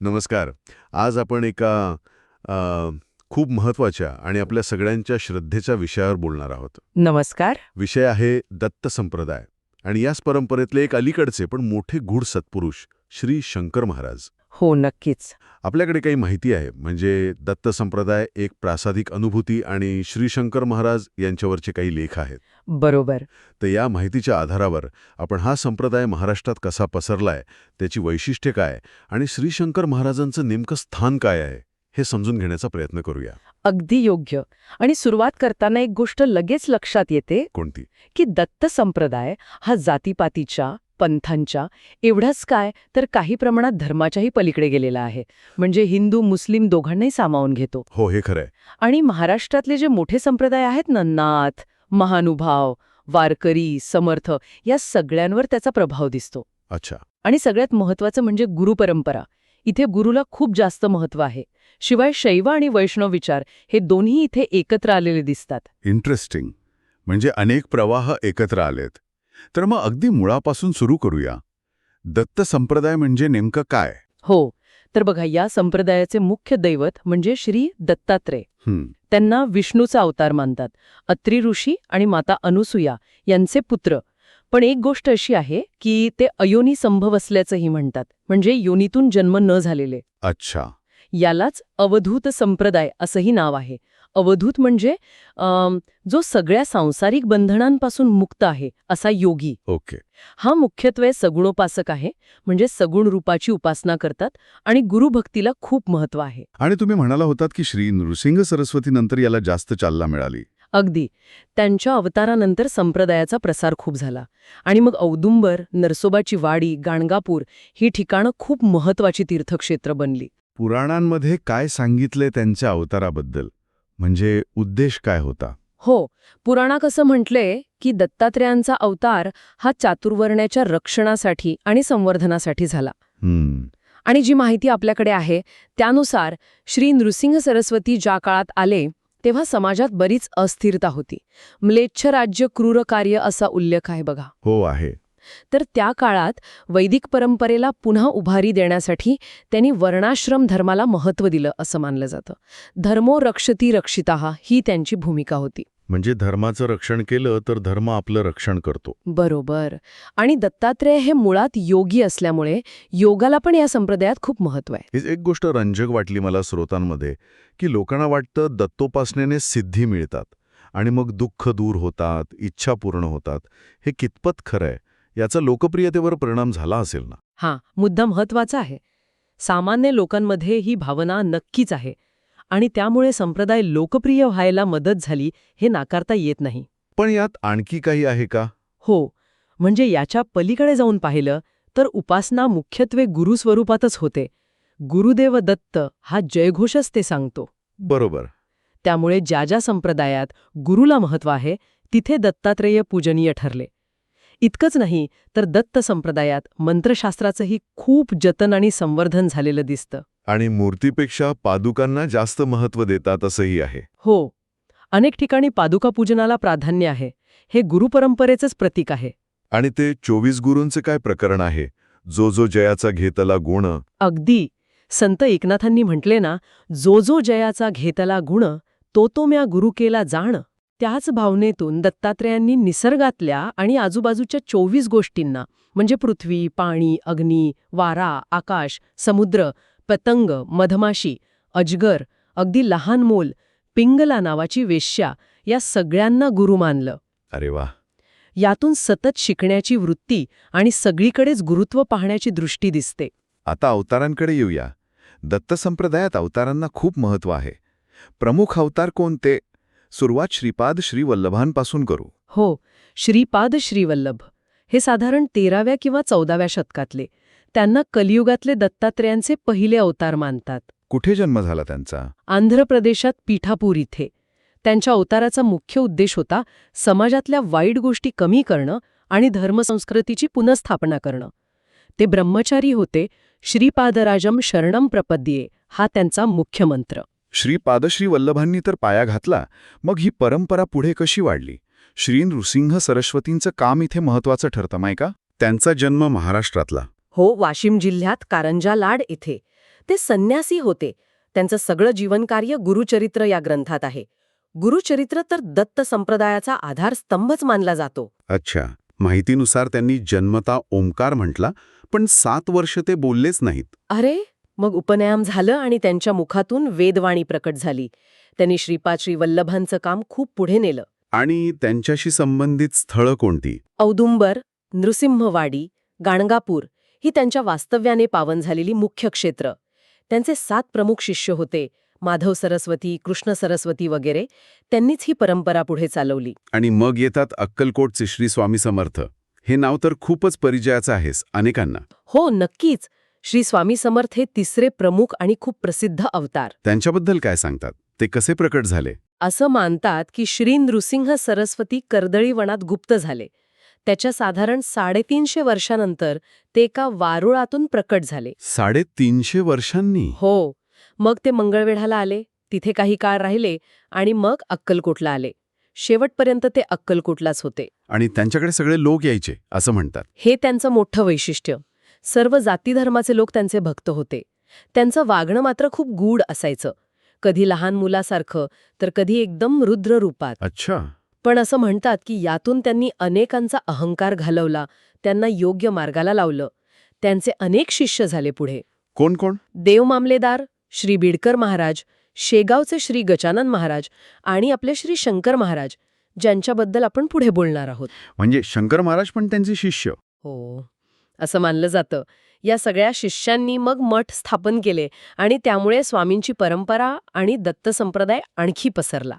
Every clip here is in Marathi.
नमस्कार. आज आपण एका अ, खूप महत्त्वाच्या आणि आपल्या सगळ्यांच्या श्रद्धेच्या विषयावर बोलणार आहोत. नमस्कार. विषय आहे दत्त संप्रदाय. आणि याच परंपरेतले एक अलीकडचे पण मोठे गूढ सत्पुरुष श्री शंकर महाराज. हो नक्कीच. आपल्याकडे काही माहिती आहे म्हणजे दत्त संप्रदाय एक प्रासादिक अनुभूती आणि श्री शंकर महाराज यांच्यावरचे काही लेख आहेत. बरोबर. तर या माहितीच्या आधारावर आपण हा संप्रदाय महाराष्ट्रात कसा पसरलाय त्याची वैशिष्ट्ये काय आणि श्री शंकर महाराजांचं नेमकं स्थान काय आहे हे समजून घेण्याचा प्रयत्न करूया. अगदी योग्य. आणि सुरुवात करताना एक गोष्ट लगेच लक्षात येते कोणती? की दत्त संप्रदाय हा जातीपातीच्या पंथांच्या एवढंच काय तर काही प्रमाणात धर्माच्याही पलीकडे गेलेला आहे. म्हणजे हिंदू मुस्लिम दोघांनाही सामावून घेतो. हो हे खरंय आणि महाराष्ट्रातले जे मोठे संप्रदाय आहेत ना नाथ महानुभाव वारकरी समर्थ या सगळ्यांवर त्याचा प्रभाव दिसतो. अच्छा. आणि सगळ्यात महत्वाचं म्हणजे गुरुपरंपरा इथे गुरुला खूप जास्त महत्त्व आहे. शिवाय शैव आणि वैष्णव विचार हे दोन्ही इथे एकत्र आलेले दिसतात. इंटरेस्टिंग म्हणजे अनेक प्रवाह एकत्र आलेत. तर मग अगदी मुळापासून सुरू करूया. दत्त संप्रदाय म्हणजे नेमकं काय? हो तर बघा या संप्रदायाचे मुख्य दैवत म्हणजे श्री दत्तात्रय. त्यांना विष्णूचा अवतार मानतात. अत्री ऋषी आणि माता अनुसुया यांचे पुत्र. पण एक गोष्ट अशी आहे की ते अयोनी संभव असल्याचंही म्हणतात. म्हणजे योनीतून जन्म न झालेले. अच्छा. यालाच अवधूत संप्रदाय असंही नाव आहे. अवधूत म्हणजे जो सगळ्या सांसारिक बंधनांपासून मुक्त आहे असा योगी. ओके. हा मुख्यत्वे सगुणोपासक आहे म्हणजे सगुण रूपाची उपासना करतात आणि गुरुभक्तीला खूप महत्त्व आहे. आणि तुम्ही म्हणाला होतात की श्री नृसिंह सरस्वतीनंतर याला जास्त चालना मिळाली. अगदी. त्यांच्या अवतारानंतर संप्रदायाचा प्रसार खूप झाला. आणि मग औदुंबर नरसोबाची वाडी गाणगापूर ही ठिकाणं खूप महत्वाची तीर्थक्षेत्र बनली. पुराणांमध्ये काय सांगितले त्यांच्या अवताराबद्दल? म्हणजे उद्देश काय होता? हो पुराणात असं म्हटलंय की दत्तात्रेयांचा अवतार हा चातुर्वर्ण्याच्या रक्षणासाठी आणि संवर्धनासाठी झाला. आणि जी माहिती आपल्याकडे आहे त्यानुसार श्री नृसिंह सरस्वती ज्या काळात आले तेव्हा समाजात बरीच अस्थिरता होती. म्लेच्छ राज्य क्रूर कार्य असा उल्लेख आहे बघा. हो आहे. तर त्या काळात वैदिक परंपरेला पुन्हा उभारी देण्यासाठी त्यांनी वर्णाश्रम धर्माला महत्त्व दिलं असं मानलं जातं. धर्मो रक्षती रक्षिता ही त्यांची भूमिका होती. म्हणजे धर्माचं रक्षण केलं तर धर्म आपलं रक्षण करतो. बरोबर. आणि दत्तात्रेय हे मुळात योगी असल्यामुळे योगाला पण या संप्रदायात खूप महत्त्व आहे. एक गोष्ट रंजक वाटली मला श्रोतांमध्ये की लोकांना वाटतं दत्तोपासनेने सिद्धी मिळतात आणि मग दुःख दूर होतात इच्छा पूर्ण होतात. हे कितपत खरं आहे? याचा लोकप्रियतेवर परिणाम झाला असेल ना? हां मुद्दा महत्त्वाचा आहे. सामान्य लोकांमध्ये ही भावना नक्कीच आहे आणि त्यामुळे संप्रदाय लोकप्रिय व्हायला मदत झाली हे नाकारता येत नाही. पण यात आणखी काही आहे का? हो म्हणजे याच्या पलीकडे जाऊन पाहिलं तर उपासना मुख्यत्वे गुरुस्वरूपातच होते. गुरुदेव दत्त हा जयघोषच ते सांगतो. बरोबर. त्यामुळे ज्या ज्या संप्रदायात गुरुला महत्त्व आहे तिथे दत्तात्रेय पूजनीय ठरले. इतकंच नाही तर दत्त संप्रदायात मंत्रशास्त्राचंही खूप जतन आणि संवर्धन झालेलं दिसतं. आणि मूर्तीपेक्षा पादुकांना जास्त महत्त्व देतात असंही आहे. हो अनेक ठिकाणी पादुका पूजनाला प्राधान्य आहे. हे गुरुपरंपरेचंच प्रतीक आहे. आणि ते चोवीस गुरूंचे काय प्रकरण आहे? जो जो जयाचा घेतला गुण. अगदी. संत एकनाथांनी म्हटले ना जो जो जयाचा घेतला गुण तो तो म्या गुरु केला जाण. त्याच भावनेतून दत्तात्रेयांनी निसर्गातल्या आणि आजूबाजूच्या चोवीस गोष्टींना म्हणजे पृथ्वी पाणी अग्नी वारा आकाश समुद्र पतंग मधमाशी अजगर अगदी लहान मोल पिंगला नावाची वेश्या या सगळ्यांना गुरु मानलं. अरे वा. यातून सतत शिकण्याची वृत्ती आणि सगळीकडेच गुरुत्व पाहण्याची दृष्टी दिसते. आता अवतारांकडे येऊया. दत्त संप्रदायात अवतारांना खूप महत्त्व आहे. प्रमुख अवतार कोणते? सुरुवात श्रीपाद श्रीवल्लभांपासून करू. हो श्रीपाद श्रीवल्लभ. हे साधारण तेराव्या किंवा चौदाव्या शतकातले. त्यांना कलियुगातले दत्तात्रेयांचे पहिले अवतार मानतात. कुठे जन्म झाला त्यांचा? आंध्र प्रदेशात पीठापूर इथे. त्यांच्या अवताराचा मुख्य उद्देश होता समाजातल्या वाईट गोष्टी कमी करणं आणि धर्मसंस्कृतीची पुनഃस्थापना करणं. ते ब्रह्मचारी होते श्रीपादराजम शरणम प्रपद्ये हा त्यांचा मुख्य मंत्र. श्रीपाद श्रीवल्लभांनी तर पाया घातला मग ही परंपरा पुढे कशी वाढली? श्री नृसिंह सरस्वतींचं काम इथे महत्वाचं ठरतं माय का? त्यांचा जन्म महाराष्ट्रातला. हो वाशिम जिल्ह्यात कारंजा लाड इथे. ते संन्यासी होते. त्यांचं सगळं जीवनकार्य गुरुचरित्र या ग्रंथात आहे. गुरुचरित्र तर दत्त संप्रदायाचा आधारस्तंभच मानला जातो. अच्छा. माहितीनुसार त्यांनी जन्मता ओंकार म्हटला पण सात वर्ष ते बोललेच नाहीत. अरे! मग उपनयन झालं आणि त्यांच्या मुखातून वेदवाणी प्रकट झाली. त्यांनी श्रीपाद श्री वल्लभांचं काम खूप पुढे नेलं. आणि त्यांच्याशी संबंधित स्थळं कोणती? औदुंबर नृसिंहवाडी गाणगापूर ही त्यांच्या वास्तव्याने पावन झालेली मुख्य क्षेत्र. त्यांचे सात प्रमुख शिष्य होते माधव सरस्वती कृष्ण सरस्वती वगैरे. त्यांनीच ही परंपरा पुढे चालवली. आणि मग येतात अक्कलकोटचे श्री स्वामी समर्थ. हे नाव तर खूपच परिचयाचं आहेस अनेकांना. हो नक्कीच. श्री स्वामी समर्थ हे तिसरे प्रमुख आणि खूप प्रसिद्ध अवतार. त्यांच्याबद्दल काय सांगतात? ते कसे प्रकट झाले? असं मानतात की श्री नृसिंह सरस्वती कर्दळी वनात गुप्त झाले. त्याच्या साधारण साडेतीनशे वर्षानंतर ते एका वारुळातून प्रकट झाले. साडेतीनशे वर्षांनी? हो. मग ते मंगळवेढाला आले तिथे काही काळ राहिले आणि मग अक्कलकोटला आले. शेवटपर्यंत ते अक्कलकोटलाच होते. आणि त्यांच्याकडे सगळे लोक यायचे असं म्हणतात. हे त्यांचं मोठं वैशिष्ट्य. सर्व जातीधर्माचे लोक त्यांचे भक्त होते. त्यांचं वागणं मात्र खूप गूढ असायचं. कधी लहान मुलासारखं तर कधी एकदम रुद्र रूपात. अच्छा. पण असं म्हणतात की यातून त्यांनी अनेकांचा अहंकार घालवला त्यांना योग्य मार्गाला लावलं. त्यांचे अनेक शिष्य झाले पुढे. कोण कोण? देव मामलेदार श्री बिडकर महाराज शेगावचे श्री गजानन महाराज आणि आपले श्री शंकर महाराज ज्यांच्याबद्दल आपण पुढे बोलणार आहोत. म्हणजे शंकर महाराज पण त्यांचे शिष्य? हो. असं मानलं जातं. या सगळ्या शिष्यांनी मग मठ स्थापन केले आणि त्यामुळे स्वामींची परंपरा आणि दत्त संप्रदाय आणखी पसरला.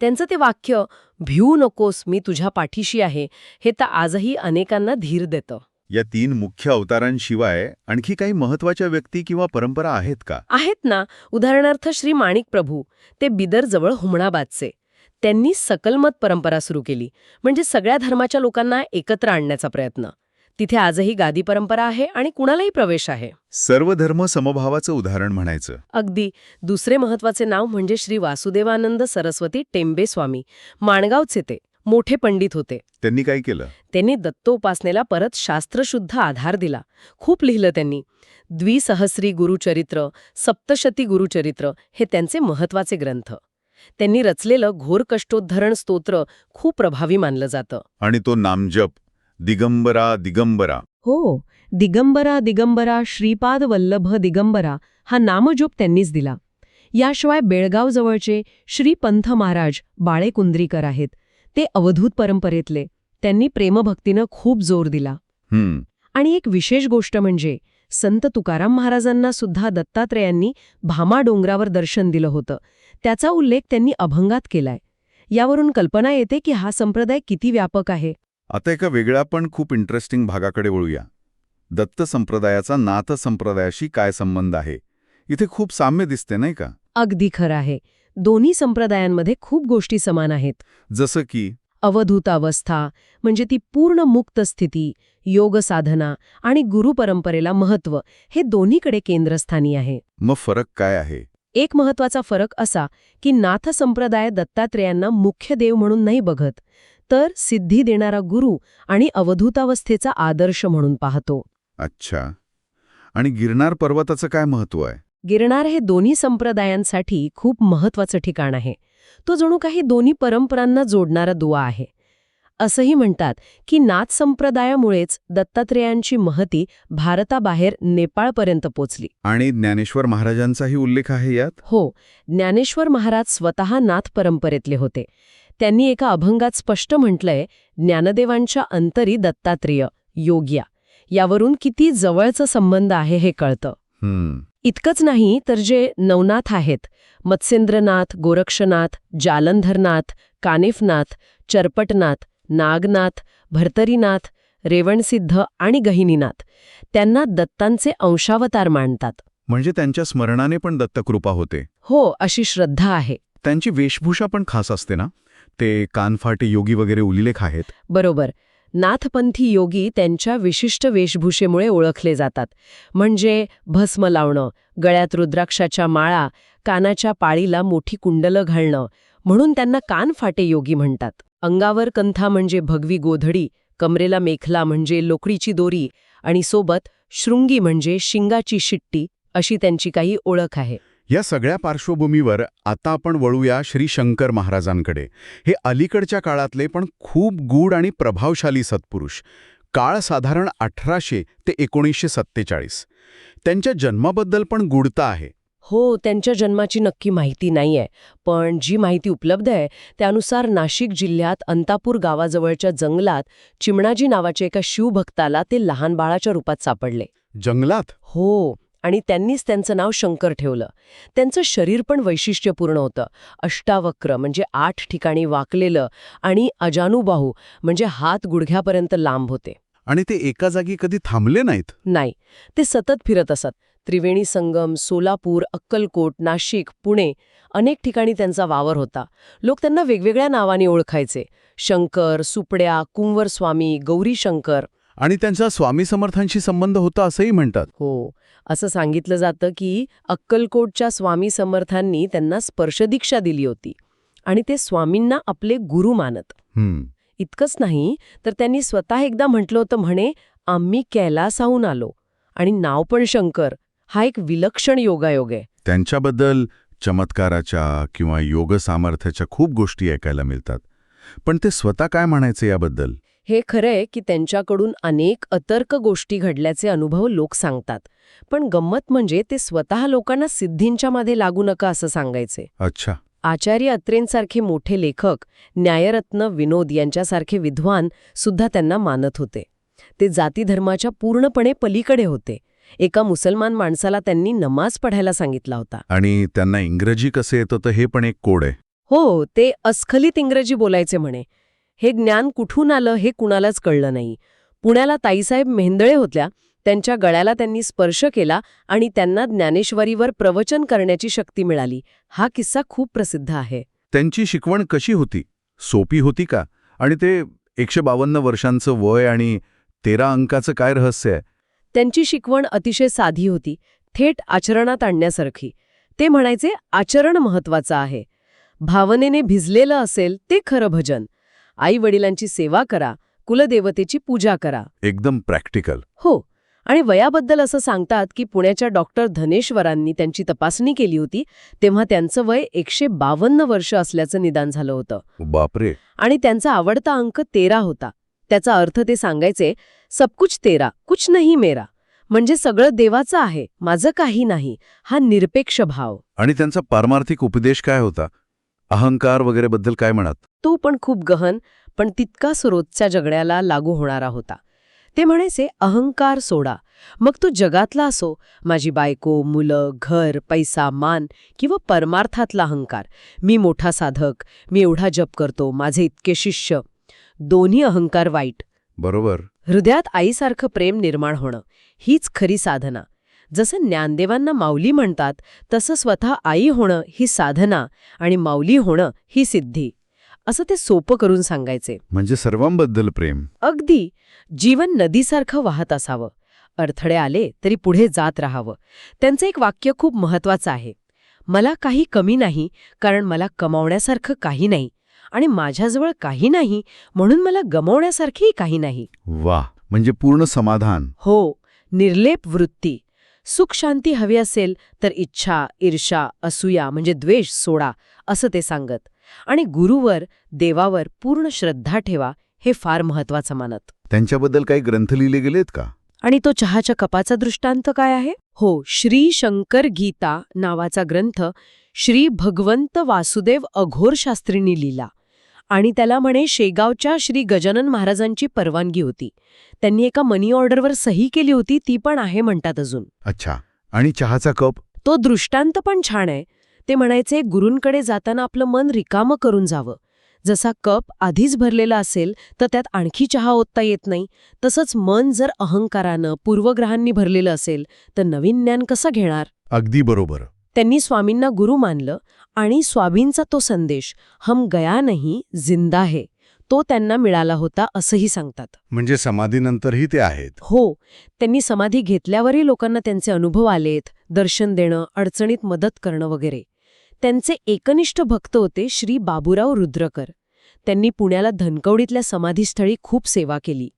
त्यांचं ते वाक्य भिऊ नकोस मी तुझ्या पाठीशी आहे हे तर आजही अनेकांना धीर देतं. या तीन मुख्य अवतारांशिवाय आणखी काही महत्त्वाच्या व्यक्ती किंवा परंपरा आहेत का? आहेत ना. उदाहरणार्थ श्री माणिक प्रभू. ते बिदरजवळ हुमणाबादचे. त्यांनी सकलमत परंपरा सुरू केली. म्हणजे सगळ्या धर्माच्या लोकांना एकत्र आणण्याचा प्रयत्न. तिथे आजही गादी परंपरा आहे आणि कुणालाही प्रवेश आहे. सर्व धर्म समभावाचं उदाहरण म्हणायचं. अगदी. दुसरे महत्त्वाचे नाव म्हणजे श्री वासुदेवानंद सरस्वती टेंबे स्वामी. माणगावचे ते. मोठे पंडित होते. त्यांनी काय केलं? त्यांनी दत्तोपासनेला परत शास्त्रशुद्ध आधार दिला. खूप लिहिलं त्यांनी. द्विसहस्री गुरुचरित्र सप्तशती गुरुचरित्र हे त्यांचे महत्त्वाचे ग्रंथ. त्यांनी रचलेलं घोर कष्टोद्धरण स्तोत्र खूप प्रभावी मानलं जातं. आणि तो नामजप दिगंबरा दिगंबरा. हो दिगंबरा दिगंबरा श्रीपाद वल्लभ दिगंबरा हा नामजोप त्यांनीच दिला. याशिवाय बेळगावजवळचे श्री पंथ महाराज बाळेकुंद्रीकर आहेत. ते अवधूत परंपरेतले. त्यांनी प्रेमभक्तीनं खूप जोर दिला. हम्म. आणि एक विशेष गोष्ट म्हणजे संत तुकाराम महाराजांना सुद्धा दत्तात्रेयांनी भामा डोंगरावर दर्शन दिलं होतं. त्याचा उल्लेख त्यांनी अभंगात केलाय. यावरून कल्पना येते की हा संप्रदाय किती व्यापक आहे. आता एका वेगळ्या पण खूप इंटरेस्टिंग भागाकडे वळूया. दत्त संप्रदायाचा नाथ संप्रदायाशी काय संबंध आहे? इथे खूप साम्य दिसते नाही का? अगदी खरं आहे. दोन्ही संप्रदायांमध्ये खूप गोष्टी समान आहेत. जसं की? अवधूत अवस्था म्हणजे ती पूर्ण मुक्त स्थिती योग साधना आणि गुरुपरंपरेला महत्त्व हे दोन्हीकडे केंद्रस्थानी आहे. मग फरक काय आहे? एक महत्त्वाचा फरक असा की नाथ संप्रदाय दत्तात्रेयांना मुख्य देव म्हणून नाही बघत. तर सिद्धी देणारा गुरु आणि अवधूतावस्थेचा आदर्श म्हणून पाहतो. अच्छा. आणि गिरनार पर्वताचं काय महत्त्व आहे? गिरनार हे दोन्ही संप्रदायांसाठी खूप महत्वाचं ठिकाण आहे. तो जणू काही दोन्ही परंपरांना जोडणारा दुवा आहे. असंही म्हणतात की नाथ संप्रदायामुळेच दत्तात्रेयांची महती भारताबाहेर नेपाळपर्यंत पोचली. आणि ज्ञानेश्वर महाराजांचाही उल्लेख आहे यात? हो ज्ञानेश्वर महाराज स्वतः नाथ परंपरेतले होते. त्यांनी एका अभंगात स्पष्ट म्हटलंय ज्ञानदेवांच्या अंतरी दत्तात्रेय योग्या. यावरून किती जवळचा संबंध आहे हे कळतं. इतकंच नाही तर जे नवनाथ आहेत मत्स्येंद्रनाथ गोरक्षनाथ जालंधरनाथ कानिफनाथ चरपटनाथ नागनाथ भर्तरीनाथ रेवणसिद्ध आणि गहिनीनाथ त्यांना दत्तांचे अंशावतार मानतात. म्हणजे त्यांच्या स्मरणाने पण दत्तकृपा होते. हो अशी श्रद्धा आहे. त्यांची वेशभूषा पण खास असते ना? ते कानफाटे योगी वगैरे उल्लेख आहेत? बरोबर. नाथपंथी योगी त्यांच्या विशिष्ट वेशभूषेमुळे ओळखले जातात. म्हणजे भस्म लावणं गळ्यात रुद्राक्षाच्या माळा कानाच्या पाळीला मोठी कुंडलं घालणं म्हणून त्यांना कानफाटे योगी म्हणतात. अंगावर कंथा म्हणजे भगवी गोधडी कमरेला मेखला म्हणजे लोकडीची दोरी आणि सोबत शृंगी म्हणजे शिंगाची शिट्टी अशी त्यांची काही ओळख आहे. या सगळ्या पार्श्वभूमीवर आता आपण वळूया श्री शंकर महाराजांकडे. हे अलीकडच्या काळातले पण खूप गूढ आणि प्रभावशाली सत्पुरुष. काळ साधारण अठराशे ते एकोणीसशे सत्तेचाळीस. त्यांच्या जन्माबद्दल पण गूढता आहे. हो त्यांच्या जन्माची नक्की माहिती नाहीये. पण जी माहिती उपलब्ध आहे त्यानुसार नाशिक जिल्ह्यात अंतापूर गावाजवळच्या जंगलात चिमणाजी नावाच्या एका शिवभक्ताला ते लहान बाळाच्या रूपात सापडले. जंगलात? हो. आणि त्यांनीच त्यांचं नाव शंकर ठेवलं. त्यांचं शरीर पण वैशिष्ट्यपूर्ण होतं. अष्टावक्र म्हणजे आठ ठिकाणी वाकलेलं आणि अजानुबाहू म्हणजे हात गुडघ्यापर्यंत लांब होते. आणि ते एका जागी कधी थांबले नाहीत? नाही. ते सतत फिरत असत. त्रिवेणी संगम सोलापूर अक्कलकोट नाशिक पुणे अनेक ठिकाणी त्यांचा वावर होता. लोक त्यांना वेगवेगळ्या नावाने ओळखायचे. शंकर सुपड्या कुंवर स्वामी गौरी शंकर आणि त्यांचा स्वामी समर्थांशी संबंध होता असंही म्हणतात. हो. असं सांगितलं जातं की अक्कलकोटच्या स्वामी समर्थांनी त्यांना स्पर्शदीक्षा दिली होती आणि ते स्वामींना आपले गुरु मानत. इतकंच नाही तर त्यांनी स्वतः एकदा म्हटलं होतं म्हणे आम्ही कैलासाहून आलो आणि नाव पण शंकर हा एक विलक्षण योगायोग आहे. त्यांच्याबद्दल चमत्काराच्या किंवा योग सामर्थ्याच्या खूप गोष्टी ऐकायला मिळतात. पण ते स्वतः काय म्हणायचे याबद्दल? हे खरंय की त्यांच्याकडून अनेक अतर्क गोष्टी घडल्याचे अनुभव लोक सांगतात. पण गंमत म्हणजे ते स्वतः लोकांना सिद्धींच्या मध्ये लागू नका असं सांगायचे. अच्छा. आचार्य अत्रेंसारखे मोठे लेखक न्यायरत्न विनोद यांच्यासारखे विद्वान सुद्धा त्यांना मानत होते. ते जातीधर्माच्या पूर्णपणे पलीकडे होते. एका मुसलमान माणसाला त्यांनी नमाज पढायला सांगितला होता. आणि त्यांना इंग्रजी कसे येतं तर हे पण एक कोड आहे. हो ते अस्खलित इंग्रजी बोलायचे म्हणे. हे ज्ञान कुठून आलं हे कुणालाच कळलं नाही. पुण्याला ताईसाहेब मेंदळे होत्या त्यांच्या गळ्याला त्यांनी स्पर्श केला आणि त्यांना ज्ञानेश्वरीवर प्रवचन करण्याची शक्ती मिळाली. हा किस्सा खूप प्रसिद्ध आहे. त्यांची शिकवण कशी होती? सोपी होती का? आणि ते एकशे बावन्न वर्षांचं वय आणि तेरा अंकाचं काय रहस्य आहे? त्यांची शिकवण अतिशय साधी होती थेट आचरणात आणण्यासारखी. ते म्हणायचे आचरण महत्वाचं आहे. भावनेने भिजलेलं असेल ते खरं भजन. आई वडिलांची सेवा करा कुलदेवतेची पूजा करा. एकदम प्रॅक्टिकल. हो आणि वयाबद्दल असं सांगतात की पुण्याच्या डॉक्टर धनेश्वरांनी त्यांची तपासणी केली होती तेव्हा त्यांचं वय एकशे बावन्न वर्ष असल्याचं निदान झालं होतं. बापरे. आणि त्यांचा आवडता अंक तेरा होता. त्याचा अर्थ ते सांगायचे सबकुछ तेरा कुछ नाही मेरा. म्हणजे सगळं देवाचं आहे माझं काही नाही. हा निरपेक्ष भाव. आणि त्यांचा पारमार्थिक उपदेश काय होता? अहंकार वगैरे बद्दल काय म्हणत? तो पण खूप गहन पण तितकाच रोजच्या जगण्याला लागू होणारा होता. ते म्हणायचे अहंकार सोडा. मग तो जगातला असो. माझी बायको मुलं घर पैसा मान किंवा परमार्थातला अहंकार. मी मोठा साधक. मी एवढा जप करतो. माझे इतके शिष्य. दोन्ही अहंकार वाईट. बरोबर. हृदयात आईसारखं प्रेम निर्माण होणं हीच खरी साधना. जसं ज्ञानदेवांना माऊली म्हणतात तसं स्वतः आई होणं ही साधना आणि माऊली होणं ही सिद्धी. असं ते सोपं करून सांगायचे. म्हणजे सर्वांबद्दल प्रेम. अगदी. जीवन नदीसारखं वाहत असावं. अडथळे आले तरी पुढे जात राहावं. त्यांचं एक वाक्य खूप महत्वाचं आहे. मला काही कमी नाही कारण मला कमावण्यासारखं काही नाही. आणि माझ्याजवळ काही नाही म्हणून मला गमावण्यासारखंही काही नाही. वा म्हणजे पूर्ण समाधान. हो. निर्लेप वृत्ती. सुख शांती हवी असेल तर इच्छा ईर्षा असूया म्हणजे द्वेष सोडा असं ते सांगत. आणि गुरुवर देवावर पूर्ण श्रद्धा ठेवा हे फार महत्वाचं मानत. त्यांच्याबद्दल काही ग्रंथ लिहिले गेलेत का? आणि तो चहाच्या कपाचा दृष्टांत काय आहे? हो श्री शंकर गीता नावाचा ग्रंथ श्री भगवंत वासुदेव अघोर शास्त्रींनी लिहिला. आणि त्याला म्हणे शेगावच्या श्री गजानन महाराजांची परवानगी होती. त्यांनी एका मनी ऑर्डरवर सही केली होती ती पण आहे म्हणतात अजून. अच्छा. आणि चहाचा कप? तो दृष्टांत पण छान आहे. ते म्हणायचे गुरूंकडे जाताना आपलं मन रिकामं करून जावं. जसा कप आधीच भरलेला असेल तर त्यात आणखी चहा ओतता येत नाही. तसंच मन जर अहंकारानं पूर्वग्रहांनी भरलेलं असेल तर नवीन ज्ञान कसं घेणार? अगदी बरोबर. त्यांनी स्वामींना गुरु मानलं. आणि स्वामींचा तो संदेश हम गया नाही जिंदा है तो त्यांना मिळाला होता असंही सांगतात. म्हणजे समाधीनंतरही ते आहेत. हो त्यांनी समाधी घेतल्यावरही लोकांना त्यांचे अनुभव आलेत दर्शन देणं अडचणीत मदत करणं वगैरे. त्यांचे एकनिष्ठ भक्त होते श्री बाबूराव रुद्रकर. त्यांनी पुण्याला धनकवडीतल्या समाधीस्थळी खूप सेवा केली.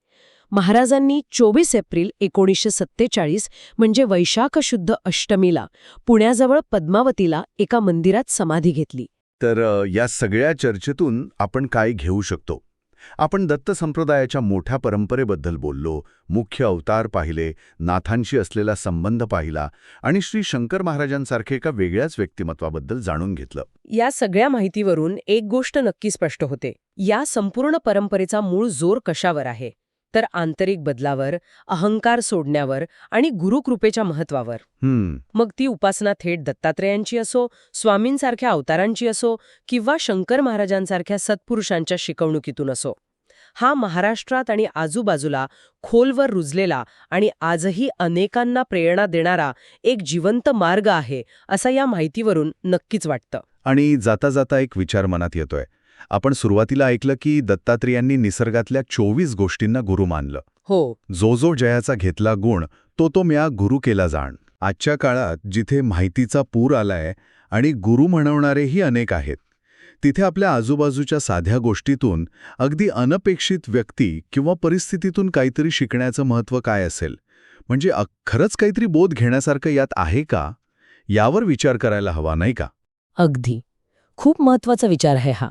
महाराजांनी चोवीस एप्रिल एकोणीसशे सत्तेचाळीस म्हणजे वैशाख शुद्ध अष्टमीला पुण्याजवळ पद्मावतीला एका मंदिरात समाधी घेतली. तर या सगळ्या चर्चेतून आपण काय घेऊ शकतो? आपण दत्त संप्रदायाच्या मोठ्या परंपरेबद्दल बोललो मुख्य अवतार पाहिले नाथांशी असलेला संबंध पाहिला आणि श्री शंकर महाराजांसारखे एका वेगळ्याच व्यक्तिमत्वाबद्दल जाणून घेतलं. या सगळ्या माहितीवरून एक गोष्ट नक्की स्पष्ट होते. या संपूर्ण परंपरेचा मूळ जोर कशावर आहे? तर आंतरिक बदलावर अहंकार सोडण्यावर आणि गुरुकृपेच्या महत्वावर मग ती उपासना थेट दत्तात्रेयांची असो स्वामींसारख्या अवतारांची असो किंवा शंकर महाराजांसारख्या सत्पुरुषांच्या शिकवणुकीतून असो. हा महाराष्ट्रात आणि आजूबाजूला खोलवर रुजलेला आणि आजही अनेकांना प्रेरणा देणारा एक जिवंत मार्ग आहे असं या माहितीवरून नक्कीच वाटतं. आणि जाता जाता एक विचार मनात येतोय. आपण सुरुवातीला ऐकलं की दत्तात्रेयांनी निसर्गातल्या चोवीस गोष्टींना गुरु मानलं. हो. जो जो जयाचा घेतला गुण तो तो म्या गुरु केला जाण. आजच्या काळात जिथे माहितीचा पूर आलाय आणि गुरु म्हणवणारेही अनेक आहेत तिथे आपल्या आजूबाजूच्या साध्या गोष्टीतून अगदी अनपेक्षित व्यक्ती किंवा परिस्थितीतून काहीतरी शिकण्याचं महत्त्व काय असेल? म्हणजे खरंच काहीतरी बोध घेण्यासारखं यात आहे का? यावर विचार करायला हवा नाही का? अगदी. खूप महत्त्वाचा विचार आहे हा.